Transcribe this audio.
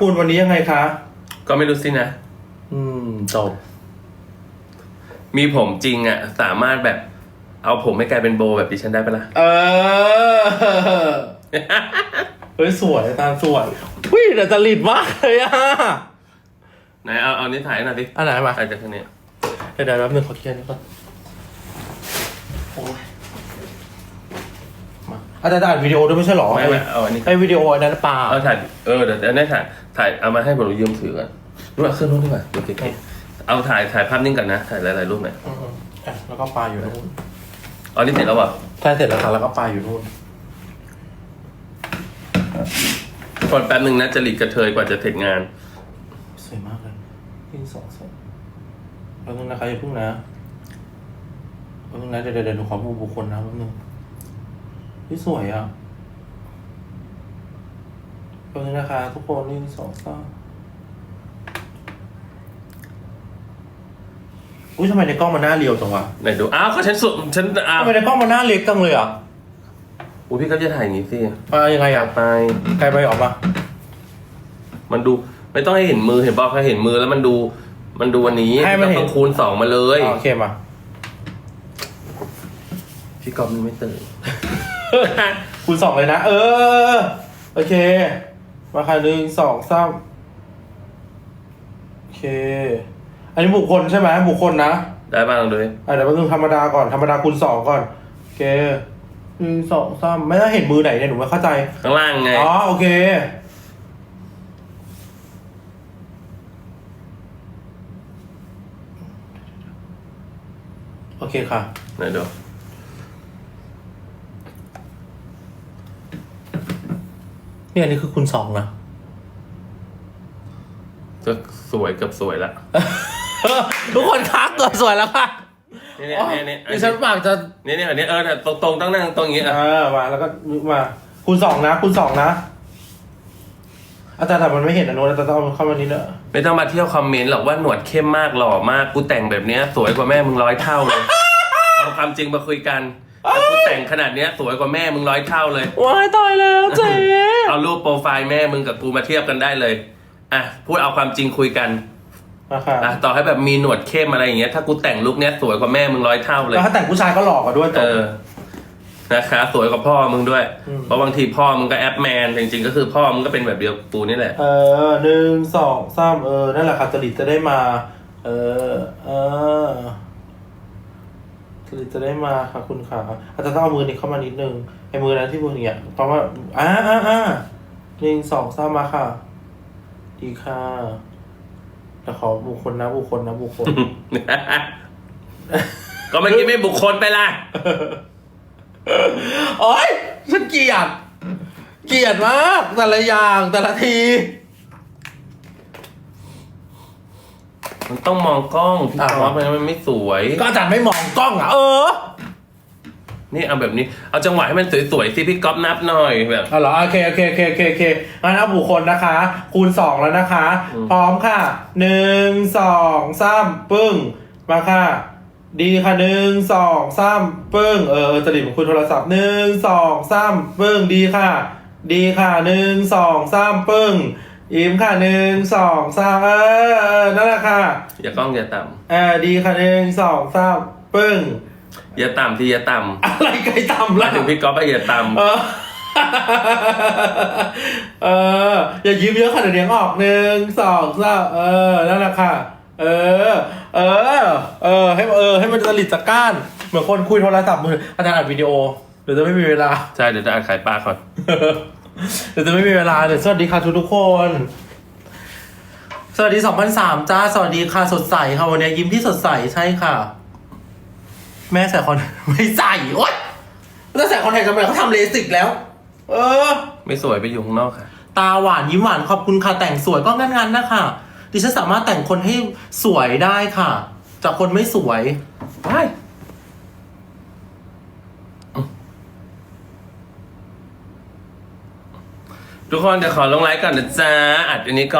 คุณวันนี้ยังไงคะ ก็ไม่รู้สินะ อืมจบ มีผมจริงอะสามารถแบบเอาผมให้กลายเป็นโบแบบดิฉันได้ปะล่ะ เออ เฮ้ยสวยตาสวยวิแต่จริตมากเลยอะไหนเอาเอานี้ถ่ายหน่อยดิอันไหนมาถ่ายจากทางนี้เดี๋ยวเดี๋ยวแป๊บนึงขอเคลียร์นี่ก่อนโอ้ยมาอาจารย์อ่านวิดีโอด้วยไม่ใช่หรอไม่ไม่เอาอันนี้ไอ้วิดีโออันนั้นเปล่าเอาถ่ายเออเดี๋ยวอันนี้ถ่าย ถ่ายเอามาให้ผมยืมถือก่อนรู้ว่าเครื่องนู้นดีกว่าโอเคโอเคเอาถ่ายถ่ายภาพนิ่งก่อนนะ ถ่ายหลายๆรูปหน่อยอืมอะแล้วก็ปลาอยู่นู่นอ๋อนี่เสร็จแล้วเหรอใช่เสร็จแล้วค่ะแล้วก็ปลาอยู่นู่นคนแป๊บนึงนะจริตกระเทยกว่าจะเสร็จงาน สวยมากเลยที่สองสองแป๊บนึงนะคะอย่าเพิ่งนะแป๊บนึงนะเดี๋ยวเดี๋ยวเดี๋ยวหนูขอบูบุคคลนะแป๊บนึงที่สวยอะ แป๊บนึงนะคะ ทุกคนนี่สองสามอุ้ยทำไมในกล้องมันหน้าเรียวจังวะไหนดู อ้าวก็ฉันสุดฉันอ้าวทำไมในกล้องมันหน้าเล็กจังเลยอะอุ้ยพี่ก็จะถ่ายอย่างนี้สิอ่ายังไงอะไปใครไปออกมา มันดูไม่ต้องให้เห็นมือเห็นบอกแค่เห็นมือแล้วมันดู มันดูวันนี้ให้มันเห็นต้องคูณสองมาเลยอ่าโอเคมาพี่กอมยังไม่ตื่น คูณสองเลยนะ เออ โอเค มาค่ะหนึ่งสองสามโอเค อันนี้บุคคลใช่ไหมบุคคลนะได้บ้างเลยอะเดี๋ยวมาดูธรรมดาก่อนธรรมดาคูณสองก่อนโอเคหนึ่งสองสามไม่ได้เห็นมือไหนเนี่ยหนูไม่เข้าใจข้างล่างไงอ๋อโอเคโอเคค่ะไหนดู นี่อันนี้คือคูณสองนะก็สวยเกับสวยละทุกคนคะเกิดสวยแล้วค่ะนี่เนี่ยนี่เนี่ยดิฉันปากจะนี่เนี่ยอันนี้เออแต่ตรงตรงๆต้องนั่งตรงอย่างนี้เออะอมาแล้วก็นึกมาคูณสองนะคูณสองนะ อาจารย์แต่มันไม่เห็นอนุอาจารย์ต้องเอาเข้ามานี้เนอะไม่ต้องมาเที่ยวคอมเมนต์หรอกว่าหนวดเข้มมากหล่อมากกูแต่งแบบเนี้ย สวยกว่าแม่มึงร้อยเท่าเลยเอาความจริงมาคุยกันถ้ากูแต่งขนาดเนี้ย สวยกว่าแม่มึงร้อยเท่าเลย ว้ายตายแล้วเจ๊ เอารูปโปรไฟล์แม่มึงกับกูมาเทียบกันได้เลย อะพูดเอาความจริงคุยกันมาค่ะอะต่อให้แบบมีหนวดเข้มอะไรอย่างเงี้ยถ้ากูแต่งลุคเนี้ยสวยกว่าแม่มึงร้อยเท่าเลยแล้วถ้าแต่งผู้ชายก็หลอกกว่าด้วยจเอบอนะคะ สวยกว่าพ่อมึงด้วย อืม เพราะบางทีพ่อมึงก็แอปแมนจริงๆก็คือพ่อมึงก็เป็นแบบเดียวกับกูนี่แหละ เออหนึ่งสองสามเออนั่นแหละค่ะจริตจะได้มา เออเออ จริตจะได้มาค่ะคุณขาอาจจะต้องเอามือนี่เข้ามานิดนึงไอ้มือนั้นที่มือเนี่ยเพราะว่าอ่าอ่าอ่าหนึ่งสองสามมาค่ะ ดีค่ะแต่ขอบุคคลนะบุคคลนะบุคคล ก็เมื่อกี้ไม่บุคคลไปละโอ๊ยฉันเกลียดเกลียดมากแต่ละอย่างแต่ละที มันต้องมองกล้องพี่อะกอล์ฟมันมันไม่สวย ก็อาจารย์ไม่มองกล้องอะเออนี่เอาแบบนี้ เอาจังหวะให้มันสวยๆสิพี่ก๊อฟนับหน่อยแบบ เอาเหรอโอเคโอเคโอเคโอเคโอเคงั้นเอาบุคคลนะคะ คูณสองแล้วนะคะ อืม พร้อมค่ะหนึ่งสองสามปึ้งมาค่ะ ดีค่ะหนึ่งสองสามปึ้งเออจะดิบคุยโทรศัพท์หนึ่งสองสามปึ้งดีค่ะ ดีค่ะหนึ่งสองสามปึ้ง อิ่มค่ะหนึ่งสองสามเออเออนั่นแหละค่ะอย่ากล้องอย่าต่เออดีค่ะหนึ่งสองสามปึ้งำอย่าต่ำที่อย่าต่ำอะไรไกลต่ำหมาล่ะยถึงพี่ก๊อฟไปอย่าต่เออ เออ อย่ายิ้มเยอะค่ะเดี๋ยวเลี้ยงออกหนึ่งสองสามเออนั่นแหละค่ะ เออ เออ เออ ให้เออ ให้มันจริตจักก้าน เหมือนคนคุยโทรศัพท์มืออาจารย์อัดวิดีโอเดี๋ยวจะไม่มีเวลาำใช่เดี๋ยวจะอ่านขายปลาก่อน เดี๋ยวจะไม่มีเวลาเดี๋ยวสวัสดีค่ะทุกทุกๆคน สวัสดีสองพันสามจ้า สวัสดีค่ะสดใสค่ะวันนี้ยิ้มที่สดใสใช่ค่ะ แม่ใส่คอนไม่ใส่โอ๊ยแล้วใส่คอนแทคทำไมเขาทำเลสิกแล้ว เออ ไม่สวยไปอยู่ข้างนอกค่ะ ตาหวานยิ้มหวานขอบคุณค่ะแต่งสวยก็งั้นๆนะคะดิฉันสามารถแต่งคนให้สวยได้ค่ะ จากคนไม่สวยไป ทุกคนเดี๋ยวขอลงไลฟ์ก่อนนะจ๊ะอัดอันนี้ก่อน